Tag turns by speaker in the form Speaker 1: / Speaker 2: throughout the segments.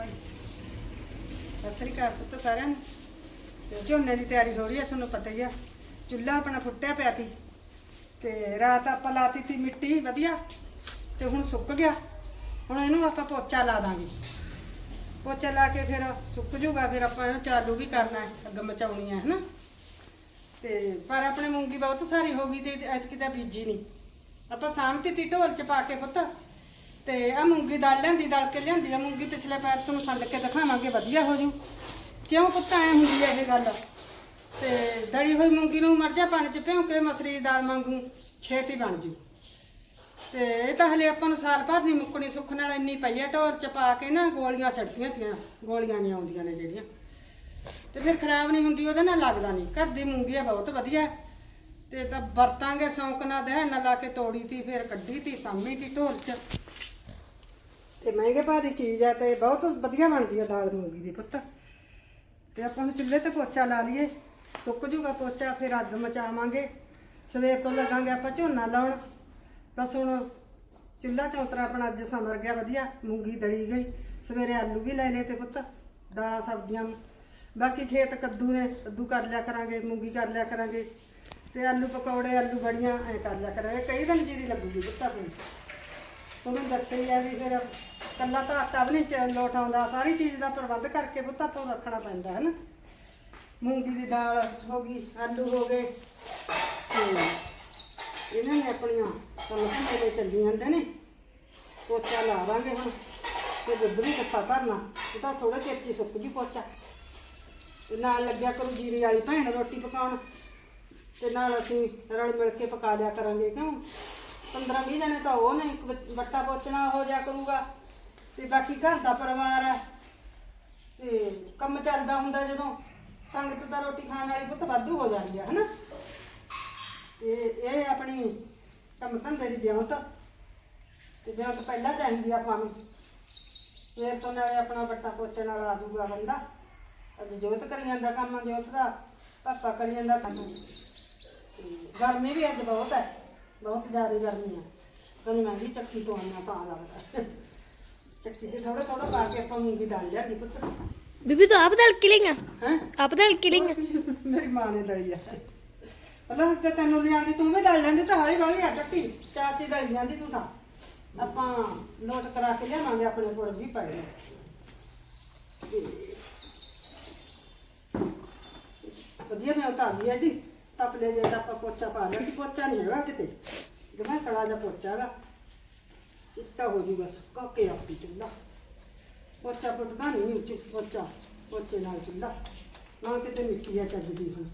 Speaker 1: ਭਾਈ। ਸਤਿ ਸ੍ਰੀ ਅਕਾਲ ਪੁੱਤ ਸਾਰਿਆਂ ਨੂੰ। ਤੇ ਝੋਨੇ ਦੀ ਤਿਆਰੀ ਹੋ ਰਹੀ ਹੈ ਤੁਹਾਨੂੰ ਪਤਾ ਹੀ ਆ। ਚੁੱਲ੍ਹਾ ਆਪਣਾ ਫੁੱਟਿਆ ਪਿਆ ਸੀ। ਤੇ ਰਾਤ ਆਪਾਂ ਲਾਤੀ ਤੀ ਮਿੱਟੀ, ਵਧੀਆ। ਤੇ ਹੁਣ ਸੁੱਕ ਗਿਆ। ਹੁਣ ਇਹਨੂੰ ਆਪਾਂ ਪੋਚਾ ਲਾ ਦਾਂਗੇ। ਪੋਚਾ ਲਾ ਕੇ ਫਿਰ ਸੁੱਕ ਜੂਗਾ, ਫਿਰ ਆਪਾਂ ਇਹਨੂੰ ਚਾਲੂ ਵੀ ਕਰਨਾ ਹੈ, ਅੱਗ ਮਚਾਉਣੀ ਹੈ, ਹਨਾ। ਤੇ ਪਰ ਆਪਣੇ ਮੂੰਗੀ ਬਹੁਤ ਸਾਰੀ ਹੋ ਗਈ ਤੇ ਐਤਕੀ ਤਾਂ ਬੀਜੀ ਨਹੀਂ। ਆਪਾਂ ਸਾਹਮਣੇ ਤੀ ਢੋਲ ਚ ਪਾ ਕੇ ਪੁੱਤ। ਤੇ ਆ ਮੂੰਗੀ ਦਾਲ ਲਿਆਂਦੀ, ਦਲ ਕੇ ਲਿਆਂਦੀ ਆ ਮੂੰਗੀ, ਪਿਛਲੇ ਪੈਰ ਨੂੰ ਸੰਡ ਕੇ ਦਿਖਾਵਾਂਗੇ, ਵਧੀਆ ਹੋ ਜੂ। ਕਿਉਂ ਪੁੱਤ, ਐ ਹੁੰਦੀ ਐ ਇਹ ਗੱਲ? ਤੇ ਦੜੀ ਹੋਈ ਮੂੰਗੀ ਨੂੰ ਮਰਜ਼ਾ ਪਾਣੀ ਚ ਭਿਉਂ ਕੇ ਮਸਰੀ ਦਾਲ ਮੰਗੂ ਛੇਤੀ ਬਣ ਜੂ। ਤੇ ਇਹ ਤਾਂ ਹਲੇ ਆਪਾਂ ਨੂੰ ਸਾਲ ਭਰ ਨਹੀਂ ਮੁੱਕਣੀ, ਸੁੱਖ ਨਾਲ ਇੰਨੀ ਪਈ ਐ ਢੋਰ ਚ ਪਾ ਕੇ ਨਾ ਗੋਲੀਆਂ ਸੜਦੀਆਂ ਤੀਆਂ, ਗੋਲੀਆਂ ਨਹੀਂ ਆਉਂਦੀਆਂ ਨੇ ਜਿਹੜੀਆਂ। ਤੇ ਫਿਰ ਖਰਾਬ ਨਹੀਂ ਹੁੰਦੀ, ਉਹਦੇ ਨਾਲ ਲੱਗਦਾ ਨਹੀਂ ਘਰ ਦੀ ਮੂੰਗੀ ਆ, ਬਹੁਤ ਵਧੀਆ। ਹੈ। ਤੇ ਤਾਂ ਵਰਤਾਂਗੇ ਸ਼ੌਂਕ ਨਾਲ, ਦਹਿਣ ਨਾਲ ਲਾ ਕੇ ਤੋੜੀ ਤੀ, ਫਿਰ ਕੱਢੀ ਤੀ, ਸਾਂਭੀ ਤੀ ਢੋਲ ਚ। ਤੇ ਮਹਿੰਗੇ ਭਾਅ ਦੀ ਚੀਜ਼ ਆ ਤੇ ਬਹੁਤ ਵਧੀਆ ਬਣਦੀ ਆ ਦਾਲ ਮੂੰਗੀ ਦੀ ਪੁੱਤ। ਤੇ ਆਪਾਂ ਨੂੰ ਚੁੱਲ੍ਹੇ ਤੇ ਪੋਚਾ ਲਾ ਲਈਏ, ਸੁੱਕ ਜੂਗਾ ਪੋਚਾ, ਫਿਰ ਅੱਗ ਮਚਾਵਾਂਗੇ। ਸਵੇਰ ਤੋਂ ਲੱਗਾਂਗੇ ਆਪਾਂ ਝੋਨਾ ਲਾਉਣ। ਬਸ ਹੁਣ ਚੁੱਲ੍ਹਾ ਚੌਂਤਰਾ ਆਪਣਾ ਅੱਜ ਸਮਰ ਗਿਆ ਵਧੀਆ, ਮੂੰਗੀ ਦਲੀ ਗਈ। ਸਵੇਰੇ ਆਲੂ ਵੀ ਲੈ ਲਏ ਤੇ ਪੁੱਤ, ਦਾਲਾਂ, ਸਬਜ਼ੀਆਂ ਬਾਕੀ ਖੇਤ ਕੱਦੂ ਨੇ, ਕੱਦੂ ਕਰ ਲਿਆ ਕਰਾਂਗੇ, ਮੂੰਗੀ ਕਰ ਲਿਆ ਕਰਾਂਗੇ। ਤੇ ਆਲੂ ਪਕੌੜੇ, ਆਲੂ ਬੜੀਆਂ, ਐ ਕਰ ਲਿਆ ਕਰਾਂਗੇ। ਕਈ ਦਿਨ ਜੀਰੀ ਲੱਗੂਗੀ ਪੁੱਤਾਂ ਆਪਣੀ। ਉਹਨੂੰ ਦੱਸਿਆ ਹੀ ਵੀ ਫਿਰ ਕੱਲਾ ਤਾਂ ਆਟਾ ਵੀ ਨਹੀਂ ਚ- ਲੋਟ ਆਉਂਦਾ, ਸਾਰੀ ਚੀਜ਼ ਦਾ ਪ੍ਰਬੰਧ ਕਰਕੇ ਪੁੱਤ ਆਪਾਂ ਨੂੰ ਰੱਖਣਾ ਪੈਂਦਾ ਹੈ ਨਾ ਮੂੰਗੀ ਦੀ ਦਾਲ ਹੋ ਗਈ, ਆਲੂ ਹੋ ਗਏ। ਤੇ ਇਹਨਾਂ ਨੇ ਆਪਣੀਆਂ ਕੰਮ ਧੰਦੇ ਚੱਲੀ ਜਾਂਦੇ ਨੇ। ਪੋਚਾ ਲਾਵਾਂਗੇ ਹੁਣ, ਤੇ ਦੁੱਧ ਵੀ ਇਕੱਠਾ ਭਰਨਾ ਇਹ ਤਾਂ ਥੋੜਾ ਚਿਰ ਚ ਹੀ ਸੁੱਕ ਜੂ ਪੋਚਾ। ਤੇ ਨਾਲ ਲੱਗਿਆ ਕਰੂ ਜੀਰੀ ਵਾਲੀ ਭੈਣ ਰੋਟੀ ਪਕਾਉਣ, ਤੇ ਨਾਲ ਅਸੀਂ ਰਲ ਮਿਲ ਕੇ ਪਕਾ ਲਿਆ ਕਰਾਂਗੇ, ਕਿਉਂ? 15 20 ਜਣੇ ਤਾਂ ਉਹ ਨਹੀਂ ਇੱਕ ਬੱਟਾ ਪੋਚਣਾ ਹੋ ਜਾ ਕਰੂਗਾ। ਤੇ ਬਾਕੀ ਘਰ ਦਾ ਪਰਿਵਾਰ ਹੈ। ਤੇ ਕੰਮ ਚੱਲਦਾ ਹੁੰਦਾ ਜਦੋਂ। ਸੰਗਤ ਦਾ ਰੋਟੀ ਖਾਣ ਵਾਲੀ ਪੁੱਤ ਵਾਧੂ ਹੋ ਜਾਂਦੀ ਹੈ, ਹਨਾ? ਤੇ ਇਹ ਆਪਣੀ ਕੰਮ ਧੰਦੇ ਦੀ ਵਿਆਹਤ। ਤੇ ਵਿਆਹਤ ਪਹਿਲਾਂ ਚਾਹੀਦੀ ਆ ਆਪਾਂ ਨੂੰ। ਸਵੇਰ ਤੋਂ ਨਾਲੇ ਆਪਣਾ ਬੱਟਾ ਪੋਚਣ ਵਾਲਾ ਆ ਜਾਊਗਾ ਬੰਦਾ। ਅੱਜ ਜੋਤ ਕਰੀ ਜਾਂਦਾ ਕੰਮ, ਜੋਤ ਦਾ ਪਾਪਾ ਕਰੀ ਜਾਂਦਾ ਕੰਮ। ਗਰਮੀ ਵੀ ਅੱਜ ਬਹੁਤ ਹੈ। ਬਹੁਤ ਜ਼ਿਆਦਾ ਗਰਮੀ ਹੈ ਤੁਹਾਨੂੰ ਮੈਂ ਵੀ ਚੱਕੀ ਤੋਂ ਆਉਣਾ ਤਾਂ ਲੱਗਦਾ। ਚੱਕੀ ਤੇ ਥੋੜਾ ਥੋੜਾ ਪਾ ਕੇ ਆਪਾਂ ਮੂੰਗੀ ਦਾਲ ਲਿਆਂਦੀ ਪੁੱਤ।
Speaker 2: ਬੀਬੀ ਤੂੰ ਆਪ ਦਲ ਕਿਲਿੰਗਾ
Speaker 1: ਹੈ?
Speaker 2: ਆਪ ਦਲ ਕਿਲਿੰਗਾ
Speaker 1: ਮੇਰੀ ਮਾਂ ਨੇ ਦਲੀ ਆ। ਪਹਿਲਾਂ ਤੇ ਤੈਨੂੰ ਲਿਆਂਦੀ ਤੂੰ ਵੀ ਦਲ ਲੈਂਦੀ ਤਾਂ ਹੌਲੀ ਹੌਲੀ ਆ ਚੱਕੀ। ਚਾਚੀ ਦਲੀ ਜਾਂਦੀ ਤੂੰ ਤਾਂ। ਆਪਾਂ ਨੋਟ ਕਰਾ ਕੇ ਲਿਆਵਾਂਗੇ ਆਪਣੇ ਕੋਲ ਵੀ ਪਏ ਨੇ। ਵਧੀਆ ਮੈਂ ਉਤਾਰ ਲਿਆ ਜੀ। ਤਪਲੇ ਜੇ ਤਾਂ ਆਪਾਂ ਪੋਚਾ ਪਾ ਲਿਆ ਕਿ ਪੋਚਾ ਨਹੀਂ ਹੈਗਾ ਕਿਤੇ ਜਮਾ ਸੜਾ ਜਿਹਾ ਪੋਚਾ ਹੈਗਾ ਚਿੱਟਾ ਹੋ ਜੂਗਾ ਸੁੱਕਾ ਕੇ ਆਪੀ ਚੁੱਲਾ ਪੋਚਾ ਪੁੱਟਦਾ ਨਹੀਂ ਉੱਚੀ ਪੋਚਾ ਪੋਚੇ ਨਾਲ ਚੁੱਲਾ ਨਾ ਕਿਤੇ ਮਿੱਟੀ ਆ ਚੱਜਦੀ ਹੁਣ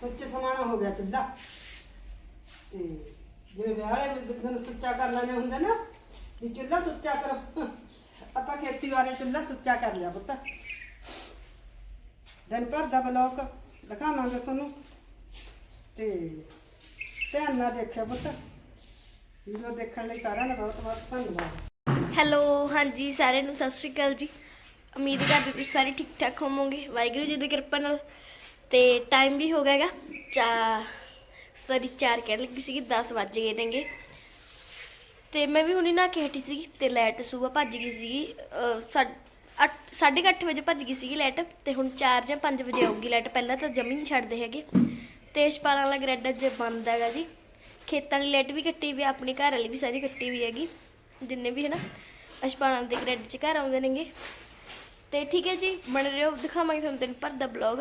Speaker 1: ਸੁੱਚੇ ਸਮਾਣਾ ਹੋ ਗਿਆ ਚੁੱਲਾ ਤੇ ਜਿਵੇਂ ਵਿਆਹ ਵਾਲੇ ਦਿਨ ਸੁੱਚਾ ਕਰ ਲੈਣੇ ਹੁੰਦੇ ਨਾ ਵੀ ਚੁੱਲਾ ਸੁੱਚਾ ਕਰੋ ਆਪਾਂ ਖੇਤੀ ਵਾਲੇ ਚੁੱਲਾ ਸੁੱਚਾ ਕਰ ਲਿਆ ਪੁੱਤ ਦਿਨ ਭਰ ਦਾ ਬਲੌਕ ਦਿਖਾਵਾਂਗੇ ਤੁਹਾਨੂੰ। ਤੇ ਧਿਆਨ ਨਾਲ ਦੇਖਿਓ ਪੁੱਤ। ਵੀਡੀਓ ਦੇਖਣ ਲਈ ਸਾਰਿਆਂ ਦਾ ਬਹੁਤ ਬਹੁਤ ਧੰਨਵਾਦ।
Speaker 2: ਹੈਲੋ ਹਾਂਜੀ, ਸਾਰਿਆਂ ਨੂੰ ਸਤਿ ਸ਼੍ਰੀ ਅਕਾਲ ਜੀ। ਉਮੀਦ ਕਰਦੇ ਤੁਸੀਂ ਸਾਰੇ ਠੀਕ ਠਾਕ ਹੋਵੋਗੇ। ਵਾਹਿਗੁਰੂ ਜੀ ਦੀ ਕਿਰਪਾ ਨਾਲ। ਤੇ ਟਾਈਮ ਵੀ ਹੋ ਗਿਆ ਚਾ ਸਰੀ 4 ਕਹਿਣ ਲੱਗੀ ਸੀਗੀ 10 ਵੱਜ ਗਏ ਨੇਗੇ। ਤੇ ਮੈਂ ਵੀ ਹੁਣੀ ਨਾ ਕੇ ਹਟੀ ਸੀਗੀ ਤੇ ਲਾਈਟ ਸੂਬਾ ਭੱਜ ਗਈ ਸੀਗੀ। ਅੱਠ- ਸਾਢੇ ਕੁ ਅੱਠ ਵਜੇ ਭੱਜ ਗਈ ਸੀਗੀ ਲਾਈਟ ਤੇ ਹੁਣ 4 ਜਾਂ 5 ਵਜੇ ਆਊਗੀ ਲਾਈਟ। ਪਹਿਲਾਂ ਤਾਂ ਜਮੀ ਨਹੀਂ ਛੱਡਦੇ ਹੈਗੇ। ਤੇ ਛਪਾਲਾਂ ਵਾਲਾ ਗ੍ਰੈਡ ਅੱਜ ਬੰਦ ਹੈਗਾ ਜੀ। ਖੇਤਾਂ ਵਾਲੀ ਲਾਈਟ ਵੀ ਕੱਟੀ ਵੀ ਆਪਣੇ ਘਰ ਵਾਲੀ ਵੀ ਸਾਰੀ ਕੱਟੀ ਵੀ ਹੈਗੀ। ਜਿੰਨੇ ਵੀ ਹੈ ਨਾ ਅਸ਼ਪਾਲਾਂ ਦੇ ਗ੍ਰੈਡ ਚ ਘਰ ਆਉਂਦੇ ਨੇਗੇ। ਤੇ ਠੀਕ ਹੈ ਜੀ, ਬਣ ਰਹੇ ਹੋ, ਦਿਖਾਵਾਂਗੇ ਤੁਹਾਨੂੰ ਦਿਨ ਭਰ ਦਾ ਬਲੌਗ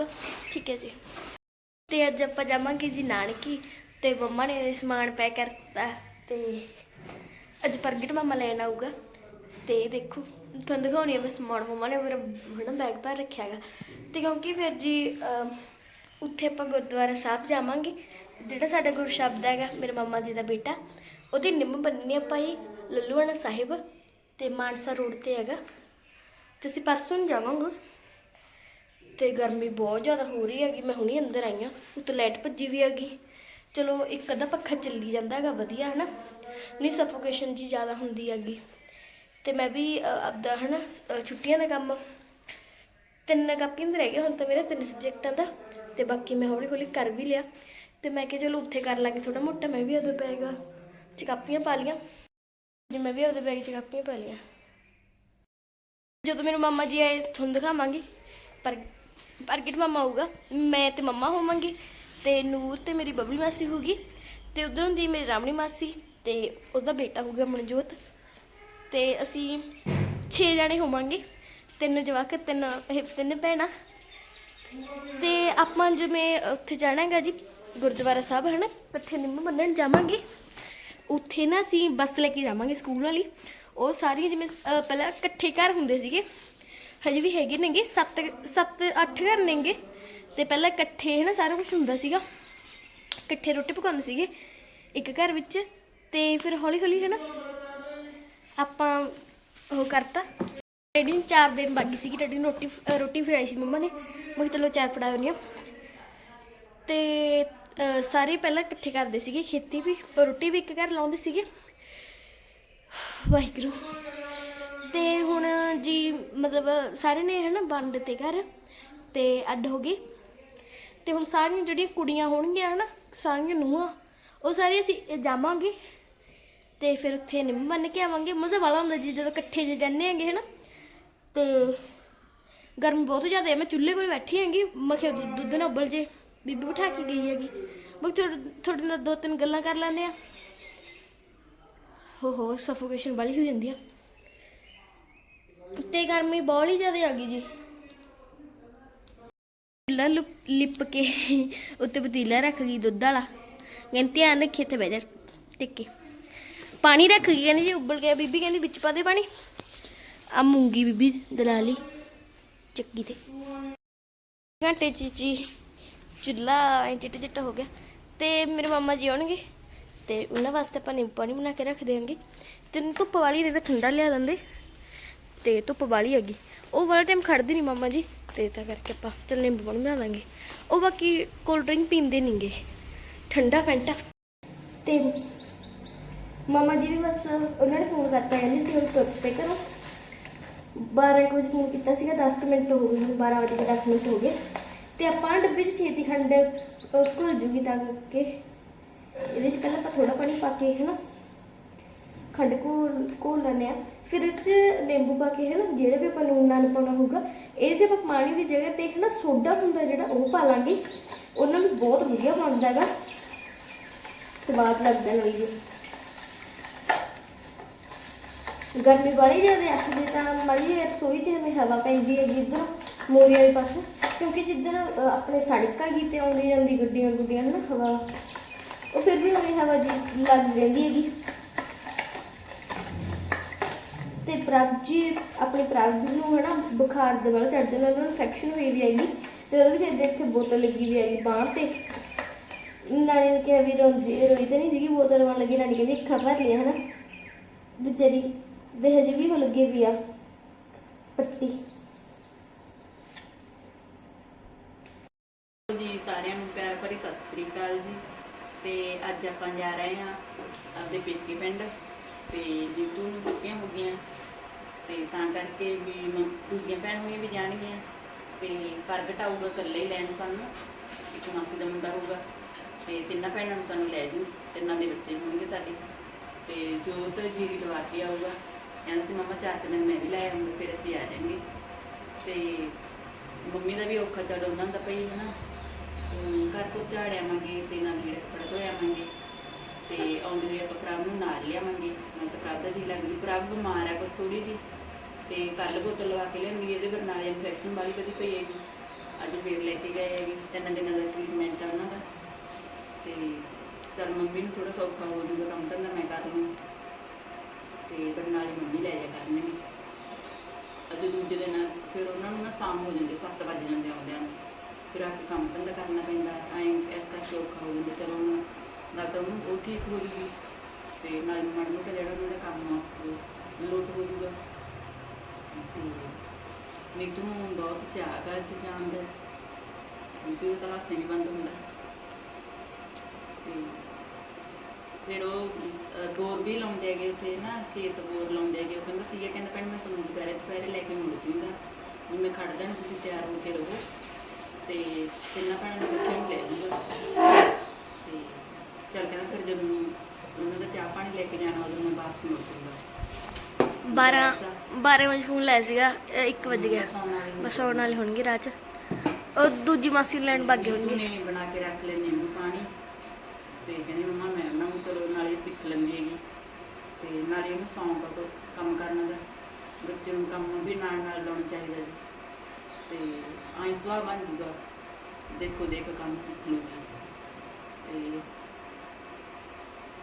Speaker 2: ਠੀਕ ਹੈ ਜੀ। ਤੇ ਅੱਜ ਆਪਾਂ ਜਾਵਾਂਗੇ ਜੀ ਨਾਨਕੀ ਤੇ ਮੰਮਾ ਨੇ ਸਮਾਨ ਪੈਕ ਕਰਤਾ ਤੇ ਅੱਜ ਪ੍ਰਗਟ ਮਾਮਾ ਲੈਣ ਆਊਗਾ। ਤੇ ਦੇਖੋ। ਤੁਹਾਨੂੰ ਦਿਖਾਉਣੀ ਆ ਮੈਂ ਸਮਾਨ ਮੰਮਾ ਨੇ ਮੇਰਾ ਹਣਾ ਬੈਗ ਭਰ ਰੱਖਿਆ ਹੈਗਾ। ਤੇ ਕਿਉਂਕਿ ਫਿਰ ਜੀ ਉੱਥੇ ਆਪਾਂ ਗੁਰਦੁਆਰਾ ਸਾਹਿਬ ਜਾਵਾਂਗੇ, ਜਿਹੜਾ ਸਾਡਾ ਗੁਰੂ ਸ਼ਬਦ ਹੈਗਾ, ਮੇਰੇ ਮਾਮਾ ਜੀ ਦਾ ਬੇਟਾ, ਉਹਦੀ ਨਿੰਮ ਬੰਨਣੀ ਆਪਾਂ ਹੀ ਲੱਲੂਆਣਾ ਸਾਹਿਬ, ਤੇ ਮਾਨਸਾ ਰੋਡ ਤੇ ਹੈਗਾ। ਤੇ ਅਸੀਂ ਪਰਸੋਂ ਨੂੰ ਜਾਵਾਂਗੇ। ਤੇ ਗਰਮੀ ਬਹੁਤ ਜ਼ਿਆਦਾ ਹੋ ਰਹੀ ਹੈਗੀ, ਮੈਂ ਹੁਣੀ ਅੰਦਰ ਆਈ ਹਾਂ, ਉੱਤੋਂ ਲਾਈਟ ਭੱਜੀ ਵੀ ਹੈਗੀ। ਚਲੋ, ਇੱਕ ਅੱਧਾ ਪੱਖਾ ਚੱਲੀ ਜਾਂਦਾ ਹੈਗਾ, ਵਧੀਆ ਹਨਾ। ਨਹੀਂ ਸਫੋਕੇਸ਼ਨ ਜੀ ਜ਼ਿਆਦਾ ਹੁੰਦੀ ਹੈਗੀ। ਤੇ ਮੈਂ ਵੀ ਆਪਦਾ ਹਨਾ ਅ, ਛੁੱਟੀਆਂ ਦਾ ਕੰਮ ਤਿੰਨ ਕਾਪੀਆਂ ਦੇ ਰਹਿ ਗਏ ਹੁਣ ਤਾਂ ਮੇਰੇ ਤਿੰਨ ਸਬਜੈਕਟਾਂ ਦਾ ਤੇ ਬਾਕੀ ਮੈਂ ਹੌਲੀ ਹੌਲੀ ਕਰ ਵੀ ਲਿਆ। ਤੇ ਮੈਂ ਕਿਹਾ ਚਲੋ ਉੱਥੇ ਕਰ ਲਾਂਗੇ ਥੋੜਾ ਮੋਟਾ ਮੈਂ ਵੀ ਉਹਦੇ ਬੈਗ ਚ ਕਾਪੀਆਂ ਪਾ ਲੀਆਂ ਜੇ ਮੈਂ ਵੀ ਆਪਦੇ ਬੈਗ ਚ ਕਾਪੀਆਂ ਪਾ ਲੀਆਂ ਜਦੋਂ ਮੇਰੇ ਮਾਮਾ ਜੀ ਆਏ ਤੁਹਾਨੂੰ ਦਿਖਾਵਾਂਗੀ ਪਰ ਪ੍ਰਗਟ ਮਾਮਾ ਆਊਗਾ? ਮੈਂ ਤੇ ਮੰਮਾ ਹੋਵਾਂਗੇ ਤੇ ਨੂਰ ਤੇ ਮੇਰੀ ਬਬਲੀ ਮਾਸੀ ਹੋਊਗੀ ਤੇ ਉਧਰੋਂ ਦੀ ਮੇਰੀ ਰਾਮਣੀ ਮਾਸੀ ਤੇ ਉਹਦਾ ਬੇਟਾ ਹੋਊਗਾ ਮਨਜੋਤ। ਤੇ ਅਸੀਂ 6 ਜਣੇ ਹੋਵਾਂਗੇ, ਤਿੰਨ ਜਵਾਕ, ਤਿੰਨ, ਇਹ ਤਿੰਨ ਭੈਣਾਂ। ਤੇ ਆਪਾਂ ਜਿਵੇਂ ਉੱਥੇ ਜਾਣਾ ਹੈਗਾ ਜੀ, ਗੁਰਦੁਆਰਾ ਸਾਹਿਬ ਹੈ ਨਾ ਇਕੱਠੇ ਨਿੰਮ ਮੰਨਣ ਜਾਵਾਂਗੇ। ਉੱਥੇ ਨਾ ਅਸੀਂ ਬੱਸ ਲੈ ਕੇ ਜਾਵਾਂਗੇ ਸਕੂਲ ਵਾਲੀ। ਉਹ ਸਾਰੀਆਂ ਜਿਵੇਂ ਪਹਿਲਾਂ ਇਕੱਠੇ ਘਰ ਹੁੰਦੇ ਸੀਗੇ। ਹਜੇ ਵੀ ਹੈਗੇ ਨੇਗੇ 7 7 8 ਘਰ ਨੇਗੇ। ਤੇ ਪਹਿਲਾਂ ਇਕੱਠੇ ਹੈ ਨਾ ਸਾਰਾ ਕੁਝ ਹੁੰਦਾ ਸੀਗਾ। ਇਕੱਠੇ ਰੋਟੀ ਪਕਾਉਂਦੇ ਸੀਗੇ, ਇੱਕ ਘਰ ਵਿੱਚ। ਤੇ ਫਿਰ ਹੌਲੀ ਹੌਲੀ ਹੈ ਨਾ ਆਪਾਂ ਉਹ ਕਰਤਾ। ਡੈਡੀ ਨੂੰ ਚਾਰ ਦਿਨ ਬਾਕੀ ਸੀਗੀ, ਡੈਡੀ ਨੂੰ ਰੋਟੀ ਰੋਟੀ ਫੜਾਈ ਸੀ ਮੰਮਾ ਨੇ। ਮੈਂ ਚਲੋ ਚਾਰ ਫੜਾ ਆਉਂਦੀ ਹਾਂ। ਤੇ ਸਾਰੇ ਪਹਿਲਾਂ ਇਕੱਠੇ ਕਰਦੇ ਸੀਗੇ ਖੇਤੀ ਵੀ, ਰੋਟੀ ਵੀ ਇੱਕ ਘਰ ਲਾਉਂਦੇ ਸੀਗੇ। ਵਾਹਿਗੁਰੂ। ਤੇ ਹੁਣ ਜੀ ਮਤਲਬ ਸਾਰੇ ਨੇ ਹਨਾ ਵੰਡ ਤੇ ਘਰ, ਤੇ ਅੱਡ ਹੋ ਗਏ। ਤੇ ਹੁਣ ਸਾਰੀਆਂ ਜਿਹੜੀਆਂ ਕੁੜੀਆਂ ਹੋਣਗੀਆਂ ਹਨਾ, ਸਾਰੀਆਂ ਨੂੰਹਾਂ, ਉਹ ਸਾਰੀਆਂ ਅਸੀਂ ਜਾਵਾਂਗੇ। ਤੇ ਫਿਰ ਉੱਥੇ ਨਿੰਮ ਬੰਨ ਕੇ ਆਵਾਂਗੇ। ਮਜ਼ਾ ਵਾਲਾ ਹੁੰਦਾ ਜੀ, ਜਦੋਂ ਇਕੱਠੇ ਜੇ ਜਾਂਦੇ ਹੈਗੇ, ਹਨਾ? ਤੇ ਗਰਮੀ ਬਹੁਤ ਜ਼ਿਆਦਾ ਹੈ ਮੈਂ ਚੁੱਲ੍ਹੇ ਕੋਲ ਬੈਠੀ ਹੈਗੀ, ਮੈਂ ਕਿਹਾ ਦੁੱਧ ਦੁੱਧ ਨਾ ਉਬਲ ਜੇ। ਬੀਬੀ ਬਿਠਾ ਕੇ ਗਈ ਹੈਗੀ। ਮੈਂ ਥੋੜੇ ਨਾਲ ਦੋ ਤਿੰਨ ਗੱਲਾਂ ਕਰ ਲੈਂਦੇ ਆ ਹੋ ਹੋ ਸਫੋਕੇਸ਼ਨ ਵਾਲੀ ਹੋ ਜਾਂਦੀ ਆ। ਤੇ ਗਰਮੀ ਬਹੁਤ ਹੀ ਜ਼ਿਆਦਾ ਆ ਗਈ ਜੀ। ਚੁੱਲ੍ਹਾ ਲੁਪ- ਲਿਪ ਕੇ ਉੱਤੇ ਪਤੀਲਾ ਰੱਖ ਗਈ ਦੁੱਧ ਵਾਲਾ। ਕਹਿੰਦੀ ਧਿਆਨ ਰੱਖੀ, ਇੱਥੇ ਬਹਿ ਜਾ, ਟਿੱਕੇ। ਪਾਣੀ ਰੱਖ ਗਈ ਕਹਿੰਦੀ ਜੀ ਉਬਲ ਗਿਆ ਬੀਬੀ, ਕਹਿੰਦੀ ਵਿੱਚ ਪਾ ਦੇ ਪਾਣੀ। ਆ ਮੂੰਗੀ ਬੀਬੀ ਦਲਾਲੀ, ਚੱਕੀ ਤੇ। ਘੰਟੇ ਚੀਚੀ ਜੀ ਚੁੱਲਾ ਐ ਚਿੱਟਾ ਚਿੱਟਾ ਹੋ ਗਿਆ। ਤੇ ਮੇਰੇ ਮਾਮਾ ਜੀ ਆਉਣਗੇ, ਤੇ ਉਹਨਾਂ ਵਾਸਤੇ ਆਪਾਂ ਨਿੰਬੂ ਪਾਣੀ ਬਣਾ ਕੇ ਰੱਖ ਦੇਵਾਂਗੇ ਤੇ ਧੁੱਪ ਵਾਲੀ ਨਹੀਂ ਤਾਂ ਠੰਡਾ ਲਿਆ ਦਿੰਦੇ। ਤੇ ਧੁੱਪ ਵਾਲੀ ਹੈਗੀ। ਉਹ ਵਾਲਾ ਟਾਈਮ ਖੜਦੇ ਨਹੀਂ ਮਾਮਾ ਜੀ, ਤੇ ਤਾਂ ਕਰਕੇ ਆਪਾਂ ਚੱਲ ਨਿੰਬੂ ਪਾਣੀ ਬਣਾ ਦਾਂਗੇ। ਉਹ ਬਾਕੀ ਕੋਲਡ ਡਰਿੰਕ ਪੀਂਦੇ ਨਹੀਂਗੇ ਠੰਡਾ ਫੈਂਟਾ। ਤੇ ਮਾਮਾ ਜੀ ਵੀ ਬਸ ਉਹਨਾਂ ਨੇ ਫੋਨ ਕਰਤਾ ਕਹਿੰਦੇ ਸੀ ਹੁਣ ਤੁਰ ਪਏ ਕਰੋ 12 ਕੁ ਵਜੇ ਫੋਨ ਕੀਤਾ ਸੀਗਾ 10 ਕੁ ਮਿੰਟ ਹੋ ਗਏ ਹੁਣ 12 ਵਜੇ ਕੇ 10 ਮਿੰਟ ਹੋ ਗਏ। ਤੇ ਆਪਾਂ ਡੱਬੇ 'ਚ ਛੇਤੀ ਖੰਡ ਅਹ, ਘੁਲ ਜੂਗੀ ਤਾਂ ਕਰਕੇ। ਇਹਦੇ 'ਚ ਪਹਿਲਾਂ ਆਪਾਂ ਥੋੜਾ ਪਾਣੀ ਪਾ ਕੇ ਹੈ ਨਾ ਖੰਡ ਘੋਲ ਘੋਲ ਲੈਂਦੇ ਆ ਫਿਰ ਇਹ 'ਚ ਨਿੰਬੂ ਪਾ ਕੇ ਹੈ ਨਾ ਜਿਹੜੇ ਵੀ ਆਪਾਂ ਲੂਣ ਨਾਲ ਪਾਉਣਾ ਹੋਊਗਾ ਇਹ ਜੇ ਆਪਾਂ ਪਾਣੀ ਦੀ ਜਗ੍ਹਾ ਤੇ ਹੈ ਨਾ ਸੋਡਾ ਹੁੰਦਾ ਜਿਹੜਾ ਉਹ ਪਾ ਲਾਂਗੇ। ਉਹਨਾਂ ਨੂੰ ਬਹੁਤ ਵਧੀਆ ਬਣਦਾ ਹੈਗਾ। ਸਵਾਦ ਲੱਗਦਾ ਨਾਲ ਜੀ ਗਰਮੀ ਬੜੀ ਜ਼ਿਆਦਾ ਆ, ਜੇ ਤਾਂ ਮਾੜੀ ਜਿਹੀ ਰਸੋਈ 'ਚ ਐਵੇਂ ਹਵਾ ਪੈਂਦੀ ਹੈਗੀ ਇੱਧਰ, ਮੋਰੀ ਵਾਲੇ ਪਾਸੋਂ, ਕਿਉਂਕਿ ਜਿੱਧਰ ਆਪਣੇ ਸੜਕਾਂ ਗੀ ਆਉਂਦੀ ਜਾਂਦੀ ਗੱਡੀਆਂ ਗੁੱਡੀਆਂ, ਹਨਾ, ਹਵਾ। ਉਹ ਫਿਰ ਵੀ ਉਵੇਂ ਹਵਾ ਜੀ ਲੱਗ ਜਾਂਦੀ ਹੈਗੀ। ਤੇ ਪ੍ਰਭ ਜੀ ਆਪਣੇ ਪ੍ਰਭ ਨੂੰ, ਹਨਾ, ਬੁਖਾਰ ਜਵਲ ਚੜ ਜਾਂਦਾ ਉਹਨਾਂ ਨੂੰ ਇਨਫੈਕਸ਼ਨ ਹੋਈ ਵੀ ਹੈਗੀ, ਤੇ ਉਹਦੇ ਵਿੱਚ ਇੱਥੇ ਇੱਥੇ ਬੋਤਲ ਲੱਗੀ ਵੀ ਹੈਗੀ ਬਾਂਹ ਤੇ। ਨਾਨੀ ਨੇ ਕਿਹਾ ਵੀ ਰੋਂਦੀ, ਰੋਈ ਤਾਂ ਨਹੀਂ ਸੀਗੀ, ਬੋਤਲ ਲਵਾਉਣ ਲੱਗੀ, ਨਾਨੀ ਕਹਿੰਦੀ, ਅੱਖਾਂ ਭਰ ਲਿਆ ਹਨਾ। ਵਿਚਾਰੀ ਦੇ ਹਜੇ ਵੀ ਉਹ ਲੱਗੇ ਵੀ ਆ। ਪੱਟੀ।
Speaker 3: ਜੀ ਸਾਰਿਆਂ ਨੂੰ ਪਿਆਰ ਭਰੀ ਸਤਿ ਸ੍ਰੀ ਅਕਾਲ ਜੀ। ਤੇ ਅੱਜ ਆਪਾਂ ਜਾ ਰਹੇ ਹਾਂ ਆਪਦੇ ਪੇਕੇ ਪਿੰਡ। ਤੇ ਜੀਤੂ ਨੂੰ ਛੁੱਟੀਆਂ ਹੋ ਗਈਆਂ। ਤੇ ਤਾਂ ਕਰਕੇ ਵੀ ਮ- ਦੂਜੀਆਂ ਭੈਣਾਂ ਵੀ ਜਾਣਗੀਆਂ। ਤੇ ਪ੍ਰਗਟ ਆਊਗਾ ਇਕੱਲੇ ਹੀ ਲੈਣ ਸਾਨੂੰ। ਇੱਕ ਮਾਸੀ ਦਾ ਮੁੰਡਾ ਹੋਊਗਾ। ਤੇ ਤਿੰਨਾਂ ਭੈਣਾਂ ਨੂੰ ਸਾਨੂੰ ਲੈ ਜੂ ਤਿੰਨਾਂ ਦੇ ਬੱਚੇ ਹੋਣਗੇ ਸਾਡੇ। ਤੇ ਜੋਤ ਜੀਰੀ ਲਵਾ ਕੇ ਆਊਗਾ। ਕਹਿੰਦਾ ਸੀ, ਮਮਾ ਚਾਰ ਕੁ ਦਿਨ ਮੈਂ ਵੀ ਲੈ ਆਉਂਗੀ ਫਿਰ ਅਸੀਂ ਆ ਜਾਵਾਂਗੇ। ਤੇ ਮੰਮੀ ਦਾ ਵੀ ਔਖਾ ਚੱਲ ਉਹਨਾਂ ਦਾ ਪਈ ਹੈ ਨਾ ਘਰ ਕੋ ਝਾੜ ਆਵਾਂਗੇ ਤੇ ਨਾਲ ਜਿਹੜੇ ਕੱਪੜੇ ਧੋਏ ਆਵਾਂਗੇ ਤੇ ਆਉਂਦੇ ਹੋਏ ਆਪਾਂ ਪ੍ਰਭ ਨੂੰ ਨਾਲ ਲਿਆਵਾਂਗੇ। ਨਾਲ ਤਾਂ ਪ੍ਰਭ ਦਾ ਜੀ ਲੱਗਦੀ ਪ੍ਰਭ ਬਿਮਾਰ ਹੈ ਕੁਛ ਥੋੜੀ ਜੀ ਤੇ ਕੱਲ ਬੋਤਲ ਲਵਾ ਕੇ ਲਿਆਂਦੀ ਇਹਦੇ ਪਰ ਨਾਲ ਇਨਫੈਕਸ਼ਨ ਵਾਲੀ ਕਦੀ ਪਈ ਹੈਗੀ। ਅੱਜ ਫੇਰ ਲੈ ਕੇ ਗਏ ਹੈਗੇ, ਤਿੰਨ ਦਿਨਾਂ ਦਾ ਟ੍ਰੀਟਮੈਂਟ ਆ ਉਹਨਾਂ ਦਾ। ਤੇ ਚਲ ਮੰਮੀ ਨੂੰ ਥੋੜਾ ਸੌਖਾ ਹੋ ਜੂਗਾ ਕੰਮ ਧੰਦਾ, ਮੈਂ ਕਰ ਲਵਾਂ ਤੇ ਪਰ ਨਾਲ ਮੰਮੀ ਲੈ ਜਾ ਕਰਨਗੇ। ਅੱਜ ਦੂਜੇ ਦਿਨ ਫਿਰ ਉਹਨਾਂ ਨੂੰ ਨਾ ਸ਼ਾਮ ਹੋ ਜਾਂਦੀ 7 ਵਜੇ ਜਾਂਦੇ ਆਉਂਦਿਆਂ ਨੂੰ। ਫਿਰ ਆ ਕੇ ਕੰਮ ਧੰਦਾ ਕਰਨਾ ਪੈਂਦਾ, ਐਂ ਇਸ ਕਰਕੇ ਔਖਾ ਹੋ ਜਾਂਦਾ, ਚਲੋ ਹੁਣ ਨਾਲ ਤਾਂ ਉਹਨੂੰ ਉਹ ਠੀਕ ਹੋ ਜੂਗੀ। ਤੇ ਨਾਲ ਮਾੜਾ ਮੋਟਾ ਜਿਹੜਾ ਉਹਨਾਂ ਦਾ ਕੰਮ ਆ ਲੋਟ ਹੋ ਜੂਗਾ। ਤੇ ਨੀਤੂ ਨੂੰ ਬਹੁਤ ਚਾਹ ਕਰ ਤੇ ਜਾਣ ਦਾ। ਨੀਤੂ ਹੱਸਣੇ ਨਹੀਂ ਬੰਦ ਹੁੰਦਾ। ਤੇ ਫਿਰ ਉਹ ਅਹ, ਬੋਰ ਵੀ ਲਾਉਂਦੇ ਹੈਗੇ ਉੱਥੇ ਨਾ ਖੇਤ ਬੋਰ ਲਾਉਂਦੇ ਹੈਗੇ। ਉਹ ਕਹਿੰਦਾ ਸੀਗਾ ਕਹਿੰਦਾ ਭੈਣ ਮੈਂ ਤੁਹਾਨੂੰ ਦੁਪਹਿਰੇ ਦੁਪਹਿਰੇ ਲੈ ਕੇ ਮੁੜ ਜੂੰਗਾ। ਵੀ ਮੈਂ ਖੜ ਜਾਣਾ ਤੁਸੀਂ ਤਿਆਰ ਹੋ ਕੇ ਰਹੋ। ਤੇ ਤਿੰਨਾਂ ਭੈਣਾਂ ਨੂੰ ਇਕੱਠੇ ਨੂੰ ਲੈ ਜੂਗਾ ਤੇ ਚੱਲ ਕਹਿੰਦਾ ਫਿਰ ਜਦੋਂ ਉਹਨਾਂ ਦਾ ਚਾਹ ਪਾਣੀ ਲੈ ਕੇ ਜਾਣਾ ਉਦੋਂ ਮੈਂ ਵਾਪਸ ਮੁੜ ਜੂੰਗਾ।
Speaker 2: 12 12 ਵਜੇ ਫੋਨ ਲਾਇਆ ਸੀਗਾ 1 ਵਜ ਗਿਆ। ਬਸ ਆਉਣ ਵਾਲੇ ਹੋਣਗੇ। ਰਾਤ ਚ। ਉਹ ਦੂਜੀ ਮਾਸੀ ਨੂੰ ਲੈਣ ਭੱਗੇ ਹੋਣਗੇ।
Speaker 3: ਨੇ ਬਣਾ ਕੇ ਰੱਖ ਲੈ ਨਿੰਬੂ ਪਾਣੀ ਤੇ ਕਹਿੰਦੀ ਮੰਮਾ ਮੈਂ ਉਹਨਾਂ ਨੂੰ ਚਲੋ ਨਾਲੇ ਸਿੱਖ ਲੈਂਦੀ ਹੈਗੀ। ਤੇ ਨਾਲੇ ਉਹਨੂੰ ਸੌਂਕ ਤੋਂ ਕੰਮ ਕਰਨ ਦਾ, ਬੱਚੇ ਨੂੰ ਕੰਮ ਵੀ ਨਾਲ ਨਾਲ ਲਾਉਣਾ ਚਾਹੀਦਾ ਜੀ। ਤੇ ਆਈ ਸੁਭਾਅ ਬਣ ਜੂਗਾ, ਦੇਖੋ ਦੇਖ ਕੰਮ ਸਿੱਖ ਲੂਗੀ ਤੇ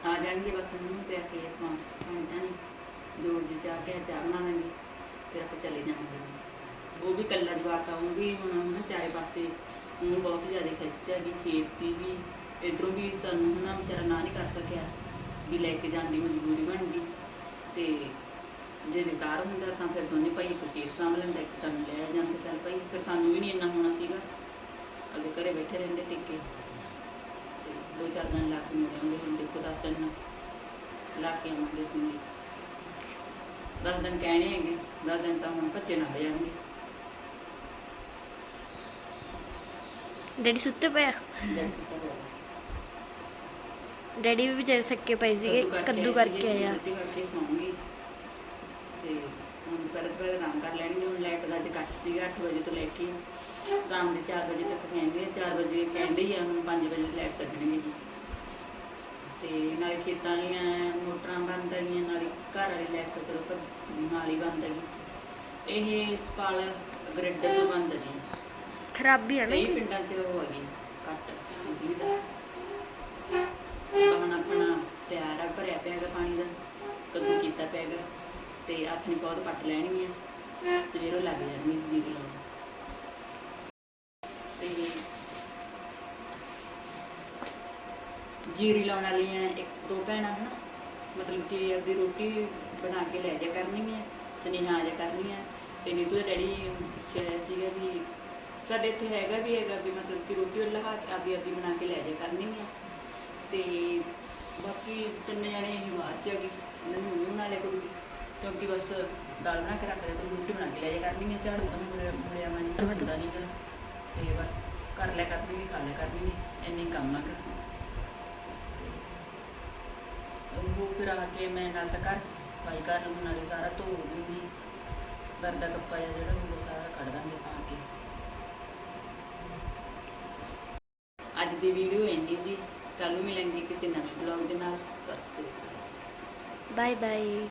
Speaker 3: ਆ ਜਾਣਗੇ ਬਸ ਉਹਨੂੰ ਪਿਆ ਕੇ ਆਪਾਂ ਪਾਣੀ ਜੋ ਜੀ ਚਾਹ ਕੇ ਚਾਹ ਬਣਾ ਲਾਂਗੇ, ਫਿਰ ਆਪਾਂ ਚਲੇ ਜਾਵਾਂਗੇ। ਉਹ ਵੀ ਕੱਲਾ ਜਵਾਕ ਆ, ਉਹ ਵੀ ਹੁਣ ਨਾ ਚਾਰੇ ਪਾਸੇ ਉਹਨੂੰ ਬਹੁਤ ਜ਼ਿਆਦਾ ਖਿੱਚ ਹੈਗੀ, ਖੇਤੀ ਵੀ, ਇਧਰੋਂ ਵੀ ਸਾਨੂੰ ਹਨਾ ਵਿਚਾਰਾ ਨਾ ਨਹੀਂ ਕਰ ਸਕਿਆ। ਵੀ ਲੈ ਕੇ ਜਾਣ ਦੀ ਮਜਬੂਰੀ ਬਣ ਗਈ। ਤੇ ਜੇ ਜਗਤਾਰ ਹੁੰਦਾ ਤਾਂ ਫਿਰ ਦੋਨੇ ਭਾਈ ਪਕੀਰ ਸਾਂਭ ਲੈਂਦਾ ਇੱਕ ਸਾਨੂੰ ਲੈ ਜਾਂਦੇ ਚੱਲ ਭਾਈ ਫਿਰ ਸਾਨੂੰ ਵੀ ਨਹੀਂ ਇੰਨਾ ਹੋਣਾ ਸੀਗਾ। ਅਗੇ ਘਰੇ ਬੈਠੇ ਰਹਿੰਦੇ ਟਿੱਕੇ ਤੇ ਦੋ ਚਾਰ ਦਿਨ ਲਾ ਕੇ ਮੁੜ ਆਉਂਦੇ ਹੁਣ ਦੇਖੋ ਦਸ ਦਿਨ ਲਾ ਕੇ ਅਸੀਂ ਵੀ ਦਸ ਦਿਨ ਕਹਿਣੇ ਹੈਗੇ ਦਸ ਦਿਨ ਤਾਂ ਹੁਣ ਭੱਜੇ ਨਾ ਜਾਣਗੇ।
Speaker 2: ਡੈਡੀ ਸੁੱਤੇ ਪਏ ਆ। ਡੈਡੀ ਵੀ ਵਿਚਾਰੇ ਥੱਕੇ ਪਏ ਸੀਗੇ ਕੱਦੂ ਕਰਕੇ ਆਇਆ
Speaker 3: ਰੋਟੀ ਕਰਕੇ ਸੌਂਗੀ। ਤੇ ਹੁਣ ਦੁਪਹਿਰ ਦੁਪਹਿਰ ਆਰਾਮ ਕਰ ਲੈਣਗੇ ਹੁਣ ਲਾਈਟ ਦਾ ਅੱਜ ਕੱਟ ਸੀਗਾ 8 ਵਜੇ ਤੋਂ ਲੈ ਕੇ ਸ਼ਾਮ ਦੇ 4 ਵਜੇ ਤੱਕ ਕਹਿੰਦੇ ਆ 4 ਵਜੇ ਕਹਿੰਦੇ ਹੀ ਆ ਹੁਣ 5 ਵਜੇ ਲਾਈਟ ਛੱਡਣਗੇ ਜੀ। ਤੇ ਨਾਲੇ ਖੇਤਾਂ ਵਾਲੀਆਂ ਮੋਟਰਾਂ ਬੰਦ ਹੈਗੀਆਂ ਨਾਲੇ ਘਰ ਵਾਲੀ ਲਾਈਟ ਤਾਂ ਚਲੋ ਭੱਜ- ਨਾਲ ਹੀ ਬੰਦ ਹੈਗੀ। ਇਹ ਸਪਾਲ ਗ੍ਰਿਡ ਤੋਂ ਬੰਦ ਹੈ ਜੀ।
Speaker 2: ਖਰਾਬੀ ਆ ਨਾ
Speaker 3: ਕਈ
Speaker 2: ਇਹ।
Speaker 3: ਪਿੰਡਾਂ 'ਚ ਉਹ ਹੈਗੀ ਕੱਟ ਜੀ ਦਾ ਹੁਣ ਆਪਣਾ ਤਿਆਰ ਆ, ਭਰਿਆ ਪਿਆ ਹੈਗਾ ਪਾਣੀ ਦਾ, ਕੱਦੂ ਕੀਤਾ ਪਿਆ ਹੈਗਾ, ਤੇ ਹੱਥ ਨੇ ਬਹੁਤ ਪੱਟ ਲੈਣਗੀਆਂ ਸਵੇਰੋਂ ਲੱਗ ਜਾਣਗੀਆਂ ਜੀਰੀ ਲਾਉਣ। ਤੇ ਜੀਰੀ ਲਾਉਣ ਵਾਲੀਆਂ ਇੱਕ ਦੋ ਭੈਣਾਂ ਹਨ, ਮਤਲਬ ਕਿ ਆਪਦੀ ਰੋਟੀ ਬਣਾ ਕੇ ਲੈ ਜਾ ਹੈ ਸੁਨੇਹਾ ਆ ਜਾ ਕਰਨੀਆਂ, ਤੇ ਨੀਤੂ ਦਾ ਡੈਡੀ ਪੁੱਛਿਆ ਸੀਗਾ ਵੀ ਸਾਡੇ ਇੱਥੇ ਹੈਗਾ ਵੀ ਹੈਗਾ ਵੀ ਮਤਲਬ ਕਿ ਰੋਟੀ ਉਹ ਲਗਾ ਕੇ ਆਪਦੀ ਆਪਦੀ ਬਣਾ ਕੇ ਲੈ ਜਾ ਕਰਨੀਆਂ। ਤੇ ਬਾਕੀ ਤਿੰਨ ਜਣੇ ਹੀ ਬਾਅਦ ਚ ਹੈਗੇ। ਇਹਨਾਂ ਨੂੰ ਮੂੰਹ ਨਾਲੇ ਕਰੂਗੀ ਕਿਉਂਕਿ ਬਸ ਦਾਲ ਬਣਾ ਕੇ ਰੱਖ ਦੇ ਤੇ ਰੋਟੀ ਬਣਾ ਕੇ ਲੈ ਜਾ ਕਰਨੀ ਹੈ ਝਾੜੂ ਤਾਂ ਮੁੜਿਆ ਮੁੜਿਆ ਮਾਨੀ ਹੁੰਦਾ ਨਹੀਂ ਗਾ ਤੇ ਬਸ ਕਰ ਲਿਆ ਕਰਨੀ ਖਾ ਲਿਆ ਕਰਨੀ ਇੰਨੀ ਕੰਮ ਆ ਕਰ ਉਹ ਫਿਰ ਆ ਕੇ ਮੈਂ ਨਾਲ ਤਾਂ ਘਰ ਸਫ਼ਾਈ ਕਰ ਲੂੰ ਨਾਲੇ ਸਾਰਾ ਧੋ ਲੂੰਗੀ ਘਰ ਦਾ ਕੱਪਾ ਜਿਹਾ ਜਿਹੜਾ ਹੁੰਦਾ ਸਾਰਾ ਕੱਢ ਦਾਂਗੇ ਪਾ ਕੇ। ਅੱਜ ਦੀ ਵੀਡੀਓ ਇੰਨੀ ਜੀ। ਕੱਲ ਨੂੰ ਮਿਲਾਂਗੇ ਕਿਸੇ ਨਵੇਂ ਬਲੌਗ ਦੇ ਨਾਲ। ਸਤਿ ਸ੍ਰੀ ਅਕਾਲ।
Speaker 2: Bye bye